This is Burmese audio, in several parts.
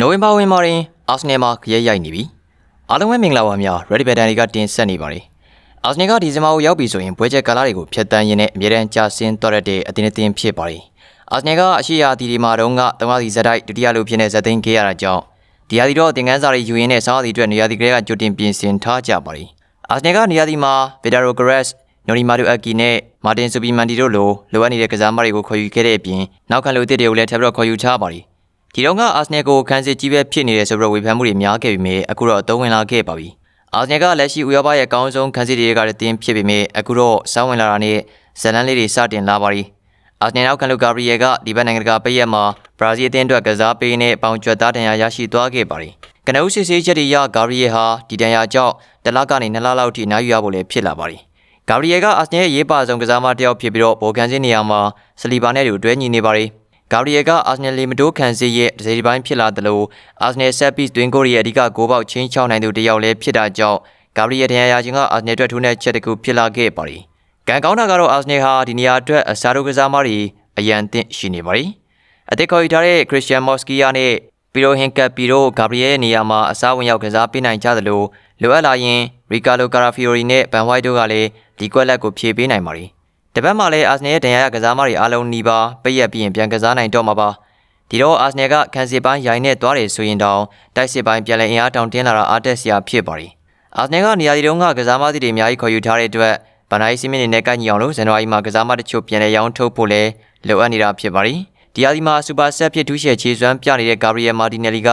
နိုဝင်ဘာဝင်မှာရင်အာဆနယ်မှာခရဲရိုက်နေပြီအားလုံးပဲမင်္ဂလာပါများ Ready Button တွေကတင်ဆက်နေပါတယ်အာဆနယ်ကဒီဇင်ဘာကိုရောက်ပြီဆိုရင်ပွဲချက်ကာလတွေကိုဖျက်တမ်းရင်းနဲ့အမြဲတမ်းကြာဆင်းတော့တဲ့အတင်းအတင်းဖြစ်ပါတယ်အာဆနယ်ကအရှိရာဒီဒီမာတုန်းကတမစီဇက်တိုက်ဒုတိယလူဖြစ်နေဇက်သိန်းခဲ့ရတာကြောင့်ဒီယာဒီတော့တင်ကန်းစာတွေယူရင်းနဲ့ဆောင်းအသီအတွက်နေရာဒီကလေးကကြိုတင်ပြင်ဆင်ထားကြပါတယ်အာဆနယ်ကနေရာဒီမှာဗီဒါရိုဂရက်စ်နိုနီမာဒူအကီနဲ့မာတင်ဆူပီမန်တီတို့လိုလိုအပ်နေတဲ့ကစားမတွေကိုခေါ်ယူခဲ့တဲ့အပြင်နောက်ခံလူအသစ်တွေကိုလည်းထပ်ပြီးတော့ခေါ်ယူထားပါတယ် ဒီတော့ကအာဆနယ်ကိုခန်းစစ်ကြီးပဲဖြစ်နေတယ်ဆိုပြီးတော့ဝေဖန်မှုတွေများခဲ့ပြီမြေအခုတော့အသုံးဝင်လာခဲ့ပါပြီအာဆနယ်ကလက်ရှိဥရောပရဲ့အကောင်းဆုံးခန်းစစ်တွေကလည်းတင်းဖြစ်ပေမဲ့အခုတော့စောင်းဝင်လာတာနဲ့ဇလန်လေးတွေစတင်လာပါပြီအာဆနယ်နောက်ခံလူဂါဘရီယယ်ကဒီဘက်နိုင်ငံတကာပိတ်ရက်မှာဘရာဇီးအသင်းအတွက်ကစားပေးနဲ့ပေါင်ကျွတ်သားတန်ရာရရှိသွားခဲ့ပါတယ်ကနအုပ်စစ်ဆေးချက်တွေရဂါဘရီယယ်ဟာဒီတန်ရာကြောင့်တလကနေ2လလောက်ထိနိုင်ယူရဖို့လည်းဖြစ်လာပါတယ်ဂါဘရီယယ်ကအာဆနယ်ရဲ့ရေးပါဆုံးကစားမတစ်ယောက်ဖြစ်ပြီးတော့ဘော်ကန်စင်းနေရာမှာစလီဘာနဲ့တူတွဲညီနေပါတယ် ဂါဘရီယယ်ကအာဆနယ်လီမတိုးခံစစ်ရဲ့ဒဇယ်ဒီပိုင်းဖြစ်လာတယ်လို့အာဆနယ်ဆက်ပစ်တွင်ကိုရီရဲ့အဓိကဂိုးပေါက်ချင်းချောင်းနိုင်သူတစ်ယောက်လည်းဖြစ်တာကြောင့်ဂါဘရီယယ်တန်ရာချင်းကအာဆနယ်အတွက်ထိုးတဲ့ချက်တစ်ခုဖြစ်လာခဲ့ပါတယ်ကံကောင်းတာကတော့အာဆနယ်ဟာဒီနေရာအတွက်အစားထိုးကစားမတွေအရန်သင့်ရှိနေပါတယ်အသက်ခေါ်ယူထားတဲ့ခရစ်စတန်မော်စကီယာနဲ့ပီရိုဟင်ကပ်ပီရိုဂါဘရီယယ်ရဲ့နေရာမှာအစားဝင်ရောက်ကစားပေးနိုင်ကြသလိုလိုအပ်လာရင်ရီကာလိုကာရာဖီယိုရီနဲ့ဘန်ဝိုက်တို့ကလည်းဒီကွက်လက်ကိုဖြည့်ပေးနိုင်ပါတယ်။ တပတ်မှလည်းအာဆနယ်ရဲ့ဒဏ်ရာရကစားမတွေအားလုံးနီးပါးပိတ်ရက်ပြီးရင်ပြန်ကစားနိုင်တော့မှာပါ။ဒီတော့အာဆနယ်ကခံစစ်ပိုင်းရိုင်းနဲ့သွားတယ်ဆိုရင်တောင်တိုက်စစ်ပိုင်းပြန်လည်အင်အားတောင်တင်းလာတာအားတက်စရာဖြစ်ပါတယ်။အာဆနယ်ကနေရာဒီတုန်းကကစားမသစ်တွေအများကြီးခေါ်ယူထားတဲ့အတွက်ဗန်နိုင်းစီမင်းနဲ့ကိုက်ညီအောင်လို့ဇန်နဝါရီမှာကစားမတချို့ပြန်လည်ရောင်းထုတ်ဖို့လည်းလိုအပ်နေတာဖြစ်ပါတယ်။ဒီအဒီမှာစူပါဆက်ဖြစ်ထူးရှယ်ခြေစွမ်းပြနေတဲ့ဂါဘရီယယ်မာတီနယ်လီက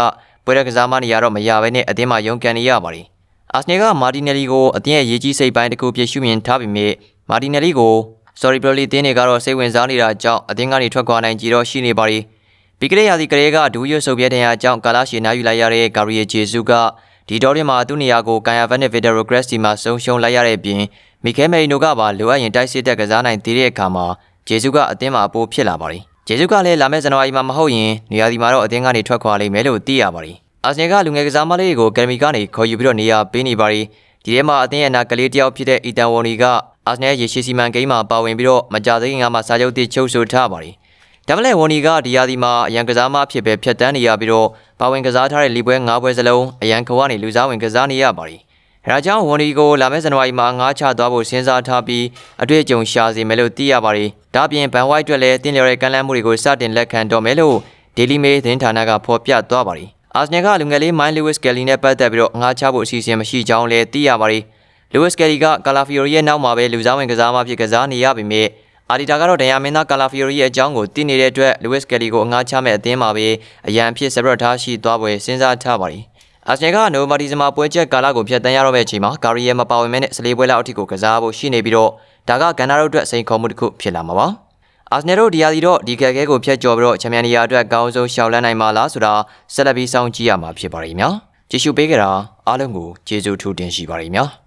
ပွဲရကစားမနေရတော့မရဘဲနဲ့အသင်းမှာရုန်းကန်နေရပါတယ်။အာဆနယ်ကမာတီနယ်လီကိုအသင်းရဲ့ရေးကြီးစိတ်ပိုင်းတစ်ခုပြည့်ရှုမြင်ထားပေမဲ့မာတီနယ်လီကို sorry bro အသင်းတွေကတော့စိတ်ဝင်စားနေတာကြောင့်အသင်းကနေထွက်ခွာနိုင်ကြတော့ရှိနေပါရီပြီးကလေးရာသီကလေးကဒူးရွဆုပ်ပြဲတဲ့ရာကြောင့်ကာလာရှီနာယူလိုက်ရတဲ့ဂါရီယယ်ဂျေဆုကဒီတော်ရင်မှာသူ့နေရာကိုကာယာဗန်နဲ့ဗီဒါရိုဂရက်စီမှာဆုံးရှုံးလိုက်ရတဲ့အပြင်မီခဲမေနိုကပါလိုအပ်ရင်တိုက်စစ်တက်ကစားနိုင်သေးတဲ့အခါမှာဂျေဆုကအသင်းမှာအပိုးဖြစ်လာပါရီဂျေဆုကလည်းလာမယ့်ဇန်နဝါရီမှာမဟုတ်ရင်နေရာဒီမှာတော့အသင်းကနေထွက်ခွာလိမ့်မယ်လို့သိရပါရီအာဆနယ်ကလူငယ်ကစားမလေးတွေကိုဂရမီကနေခေါ်ယူပြီးတော့နေရာပေးနေပါရီဒီထဲမှာအသင်းရဲ့နာကလေးတယောက်ဖြစ်တဲ့အီတန်ဝေါ်နီက အာဆနယ်ရေရှည်စီမံကိန်းမှာပါဝင်ပြီးတော့မကြသေးခင်ကမှစာချုပ်တစ်ချုပ်ဆိုထားပါရီဒါမလဲဝေါ်နီကဒီယာဒီမှာအရန်ကစားမဖြစ်ပဲဖြတ်တန်းနေရပြီးတော့ပါဝင်ကစားထားတဲ့လီပွဲ၅ပွဲစလုံးအရန်ခွာနေလူစားဝင်ကစားနေရပါရီအဲဒါကြောင့်ဝန်ဒီကိုလာမယ့်ဇန်နဝါရီမှာငားချသွားဖို့စဉ်းစားထားပြီးအတွေ့အကြုံရှာစီမယ်လို့သိရပါတယ်။ဒါပြင်ဘန်ဝိုက်အတွက်လည်းတင်းလျော်တဲ့ကမ်းလှမ်းမှုတွေကိုစတင်လက်ခံတော့မယ်လို့ Daily Mail သတင်းဌာနကဖော်ပြသွားပါတယ်။အာဆနယ်ကလူငယ်လေး Mike Lewis Kelly နဲ့ပတ်သက်ပြီးတော့ငားချဖို့အစီအစဉ်မရှိကြောင်းလည်းသိရပါတယ်။ Lewis Kelly ကကာလာဖီယိုရီရဲ့နောက်မှာပဲလူစားဝင်ကစားမဖြစ်ကစားနေရပေမဲ့အာဒီတာကတော့ဒန်ယာမင်းသားကာလာဖီယိုရီရဲ့အကြောင်းကိုသိနေတဲ့အတွက် Lewis Kelly ကိုအငားချမဲ့အသင်းမှာပဲအရန်ဖြစ်ဆက်ရထားရှိသွားပွဲစဉ်းစားထားပါတယ်။အာဆနယ်ကနိုမာဒီဇမာပွဲချက်ကာလကိုဖျက်တမ်းရတော့မယ့်အချိန်မှာဂါရီယယ်မပါဝင်မဲနဲ့စလေးပွဲလောက်အထိကိုကစားဖို့ရှိနေပြီးတော့ဒါကကန်နာတို့အတွက်စိန်ခေါ်မှုတစ်ခုဖြစ်လာမှာပါ။အာဆနယ်တို့ဒီယာဒီတော့ဒီကဲကဲကိုဖျက်ကျော်ပြီးတော့ချန်ပီယံနီယာအတွက်ကောင်းဆုံးရှောက်လန်းနိုင်မှာလားဆိုတာဆက်လက်ပြီးစောင့်ကြည့်ရမှာဖြစ်ပါလိမ့်မယ်။ကြည့်ရှုပေးကြတာအားလုံးကိုကျေးဇူးထူးတင်ရှိပါလိမ့်မယ်။